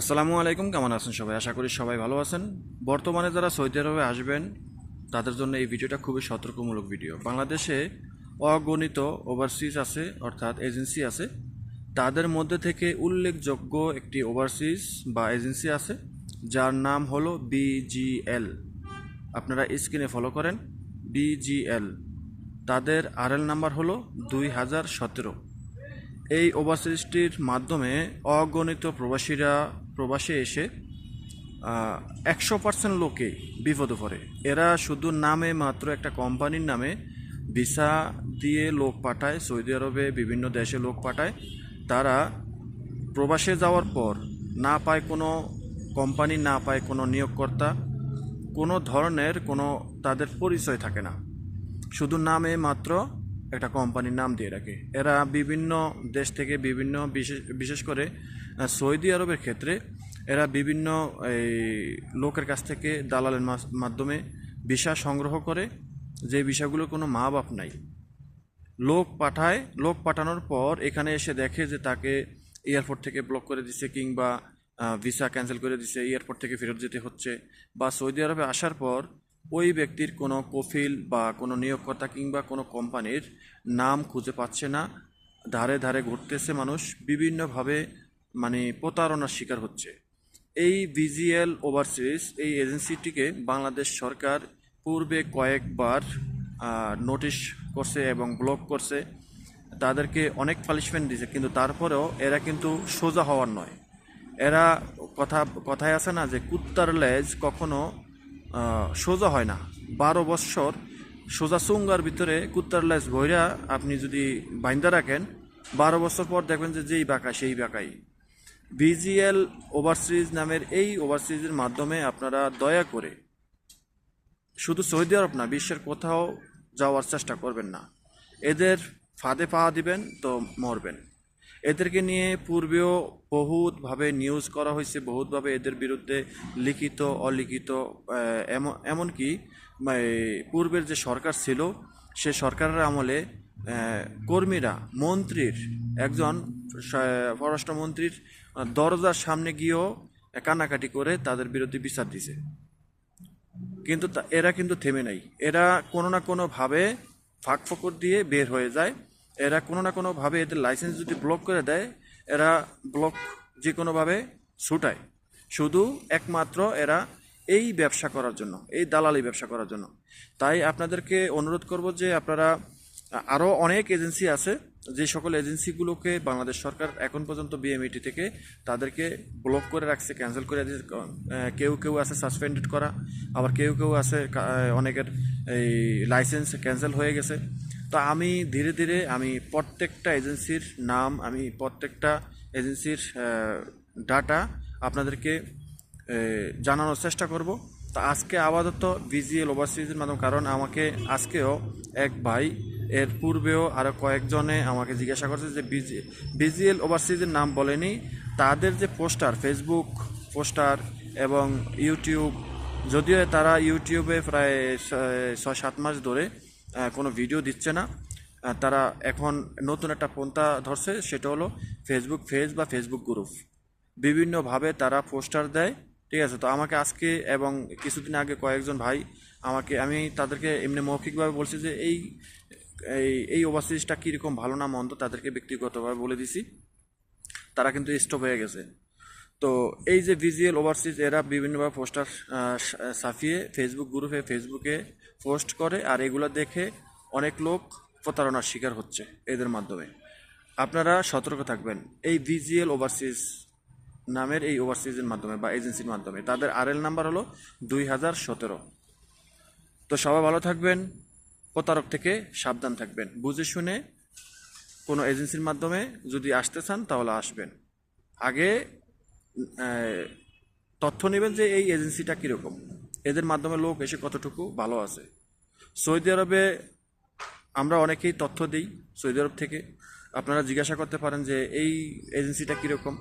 আসসালামু আলাইকুম, কেমন আছেন সবাই? আশা করি সবাই ভালো আছেন। বর্তমানে যারা সৌদি আরবে আসবেন, তাদের জন্য এই ভিডিওটা খুবই সতর্কমূলক ভিডিও। বাংলাদেশে অগণিত ওভারসিজ আছে, অর্থাৎ এজেন্সি আছে। তাদের মধ্যে থেকে উল্লেখযোগ্য একটি ওভারসিজ বা এজেন্সি আছে, যার নাম হলো বিজিএল আপনারা স্ক্রিনে ফলো করেন বিজিএল তাদের আরএল নাম্বার হলো দুই হাজার সতেরো। এই ওভারসিজটির মাধ্যমে অগণিত প্রবাসীরা প্রবাসে এসে একশো পার্সেন্ট লোকে বিপদে পড়ে। এরা শুধু নামে মাত্র একটা কোম্পানির নামে ভিসা দিয়ে লোক পাঠায়, সৌদি আরবে বিভিন্ন দেশে লোক পাঠায়। তারা প্রবাসে যাওয়ার পর না পায় কোনো কোম্পানি, না পায় কোনো নিয়োগকর্তা, কোনো ধরনের কোনো তাদের পরিচয় থাকে না। শুধু নামে মাত্র একটা কোম্পানির নাম দিয়ে রাখে। এরা বিভিন্ন দেশ থেকে বিভিন্ন, বিশেষ বিশেষ করে সৌদি আরবের ক্ষেত্রে এরা বিভিন্ন, এই, লোকের কাছ থেকে দালালের মাধ্যমে ভিসা সংগ্রহ করে। যে ভিসাগুলোর কোনো মা বাপ নাই। লোক পাঠায়, লোক পাঠানোর পর এখানে এসে দেখে যে তাকে এয়ারপোর্ট থেকে ব্লক করে দিছে কিংবা ভিসা ক্যান্সেল করে দিছে, এয়ারপোর্ট থেকে ফেরত যেতে হচ্ছে। বা সৌদি আরবে আসার পর ওই ব্যক্তির কোনো কফিল বা কোনো নিয়োগকর্তা কিংবা কোনো কোম্পানির নাম খুঁজে পাচ্ছে না। ধারে ধারে ঘুরতেছে মানুষ, বিভিন্নভাবে মানে প্রতারণার শিকার হচ্ছে। এই ভিজিএল ওভারসিজ এই এজেন্সিটিকে বাংলাদেশ সরকার পূর্বে কয়েকবার নোটিশ করছে এবং ব্লক করছে। তাদেরকে অনেক পানিশমেন্ট দিয়েছে, কিন্তু তারপরেও এরা কিন্তু সোজা হওয়ার নয়। এরা কথা, কথায় আছে না যে কুত্তার লেজ কখনো সোজা হয় না। বারো বৎসর সোজা চুঙ্গার ভিতরে কুত্তার লেজ ভৈরা আপনি যদি বাইন্দা রাখেন, বারো বছর পর দেখবেন যে যেই বাঁকা সেই বাঁকাই বিজিএল ওভারসিজ নামের এই ওভারসিজের মাধ্যমে আপনারা দয়া করে শুধু সৌদি আরব না, বিশ্বের কোথাও যাওয়ার চেষ্টা করবেন না। এদের ফাঁদে পা দিবেন তো মরবেন। এদেরকে নিয়ে পূর্বেও বহুতভাবে নিউজ করা হয়েছে বহুতভাবে এদের বিরুদ্ধে লিখিত অলিখিত এমন এমনকি আহ, পূর্বের যে সরকার ছিল সে সরকারের আমলে কর্মীরা মন্ত্রীর একজন পররাষ্ট্রমন্ত্রীর দরজার সামনে গিয়েও কানাকাটি করে তাদের বিরুদ্ধে বিচার দিছে। কিন্তু এরা কিন্তু থেমে নাই। এরা কোনো না কোনোভাবে ফাঁক ফকর দিয়ে বের হয়ে যায়। এরা কোনো না কোনোভাবে এদের লাইসেন্স যদি ব্লক করে দেয়, এরা ব্লক যে কোনোভাবে ছুটায়। শুধু একমাত্র এরা এই ব্যবসা করার জন্য, এই দালালি ব্যবসা করার জন্য। তাই আপনাদেরকে অনুরোধ করব যে আপনারা আরও অনেক এজেন্সি আছে, যে সকল এজেন্সিগুলোকে বাংলাদেশ সরকার এখন পর্যন্ত বিএমইটি থেকে তাদেরকে ব্লক করে রাখছে ক্যান্সেল করে দিয়েছে। কেউ কেউ আছে সাসপেন্ডেড করা, আবার কেউ কেউ আছে অনেকের এই লাইসেন্স ক্যান্সেল হয়ে গেছে। তো আমি ধীরে ধীরে আমি প্রত্যেকটা এজেন্সির নাম, আমি প্রত্যেকটা এজেন্সির ডাটা আপনাদেরকে জানানোর চেষ্টা করব। তো আজকে আপাতত ভিজিএল ওভারসিজের মাধ্যমে, কারণ আমাকে আজকেও এক ভাই, এর পূর্বেও আরও কয়েকজনে আমাকে জিজ্ঞাসা করছে যে বিজি বিজিএল ওভারসিজের নাম বলেনি। তাদের যে পোস্টার, ফেসবুক পোস্টার এবং ইউটিউব, যদিও তারা ইউটিউবে প্রায় ছয়, সাত মাস ধরে কোনো ভিডিও দিচ্ছে না। তারা এখন নতুন একটা পন্থা ধরছে, সেটা হলো ফেসবুক ফেজ বা ফেসবুক গ্রুপ বিভিন্নভাবে তারা পোস্টার দেয়, ঠিক আছে? তো আমাকে আজকে এবং কিছুদিন আগে কয়েকজন ভাই আমাকে, আমি তাদেরকে এমনি মৌখিকভাবে বলছি যে এই এই এই ওভারসিজটা কীরকম ভালো না মন্দ তাদেরকে ব্যক্তিগতভাবে বলে দিছি। তারা কিন্তু স্টপ হয়ে গেছে। তো এই যে ভিজিএল ওভারসিজ এরা বিভিন্নভাবে পোস্টার সাফিয়ে ফেসবুক গ্রুপে ফেসবুকে পোস্ট করে, আর এগুলো দেখে অনেক লোক প্রতারণার শিকার হচ্ছে এদের মাধ্যমে। আপনারা সতর্ক থাকবেন, এই ভিজিএল ওভারসিজ নামের এই ওভারসিজের মাধ্যমে বা এজেন্সির মাধ্যমে। তাদের আরএল নাম্বার হলো দুই হাজার সতেরো। তো সবাই ভালো থাকবেন, প্রতারক থেকে সাবধান থাকবেন। বুঝে শুনে কোনো এজেন্সির মাধ্যমে যদি আসতে চান, তাহলে আসবেন। আগে তথ্য নেবেন যে এই এজেন্সিটা কীরকম। এদের মাধ্যমে লোক এসে কতটুকু ভালো আছে। সৌদি আরবে আমরা অনেকেই তথ্য দিই সৌদি আরব থেকে। আপনারা জিজ্ঞাসা করতে পারেন যে এই এজেন্সিটা কীরকম।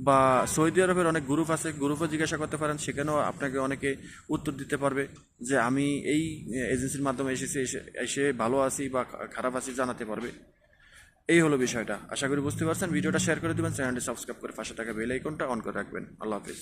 বা সৌদি আরবের অনেক গ্রুপ আছে, গ্রুপও জিজ্ঞাসা করতে পারেন, সেখানেও আপনাকে অনেকে উত্তর দিতে পারবে যে আমি এই এজেন্সির মাধ্যমে এসেছি, এসে এসে ভালো আছি বা খারাপ আছি জানাতে পারবে। এই হলো বিষয়টা। আশা করি বুঝতে পারছেন। ভিডিওটা শেয়ার করে দেবেন, চ্যানেলটি সাবস্ক্রাইব করে পাশে থাকা বেল আইকনটা অন করে রাখবেন। আল্লাহ হাফিজ।